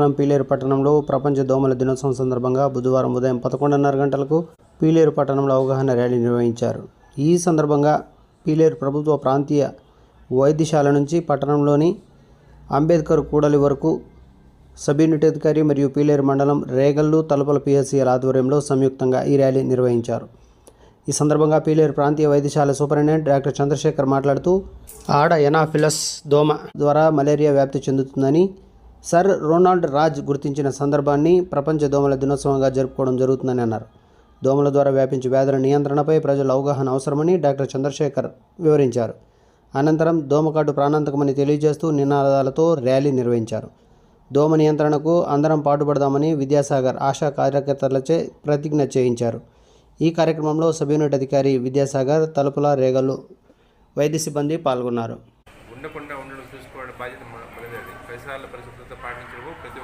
మనం పీలేరు పట్టణంలో ప్రపంచ దోమల దినోత్సవం సందర్భంగా బుధవారం ఉదయం పదకొండున్నర గంటలకు పీలేరు పట్టణంలో అవగాహన ర్యాలీ నిర్వహించారు. ఈ సందర్భంగా పీలేరు ప్రభుత్వ ప్రాంతీయ వైద్యశాల నుంచి పట్టణంలోని అంబేద్కర్ కూడలి వరకు సబ్ యూనిట్ అధికారి మరియు పీలేరు మండలం రేగల్లు తలుపల పిఎస్సిఎల్ ఆధ్వర్యంలో సంయుక్తంగా ఈ ర్యాలీ నిర్వహించారు. ఈ సందర్భంగా పీలేరు ప్రాంతీయ వైద్యశాల సూపరింటెండెంట్ డాక్టర్ చంద్రశేఖర్ మాట్లాడుతూ ఆడ ఎనాఫిలస్ దోమ ద్వారా మలేరియా వ్యాప్తి చెందుతుందని సర్ రొనాల్డ్ రాజ్ గుర్తించిన సందర్భాన్ని ప్రపంచ దోమల దినోత్సవంగా జరుపుకోవడం జరుగుతుందని అన్నారు. దోమల ద్వారా వ్యాపించే వ్యాధుల నియంత్రణపై ప్రజల అవగాహన అవసరమని డాక్టర్ చంద్రశేఖర్ వివరించారు. అనంతరం దోమకాటు ప్రాణాంతకమని తెలియజేస్తూ నినాదాలతో ర్యాలీ నిర్వహించారు. దోమ నియంత్రణకు అందరం పాటుపడదామని విద్యాసాగర్ ఆశా కార్యకర్తలచే ప్రతిజ్ఞ చేయించారు. ఈ కార్యక్రమంలో సబ్ యూనిట్ అధికారి విద్యాసాగర్ తలుపుల రేగలు వైద్య సిబ్బంది పాల్గొన్నారు. ఉండకుండా ఉండడం చూసుకోవడం బాధ్యత మనది అది. పరిసరాల పరిశుభ్రత పాటించడం ప్రతి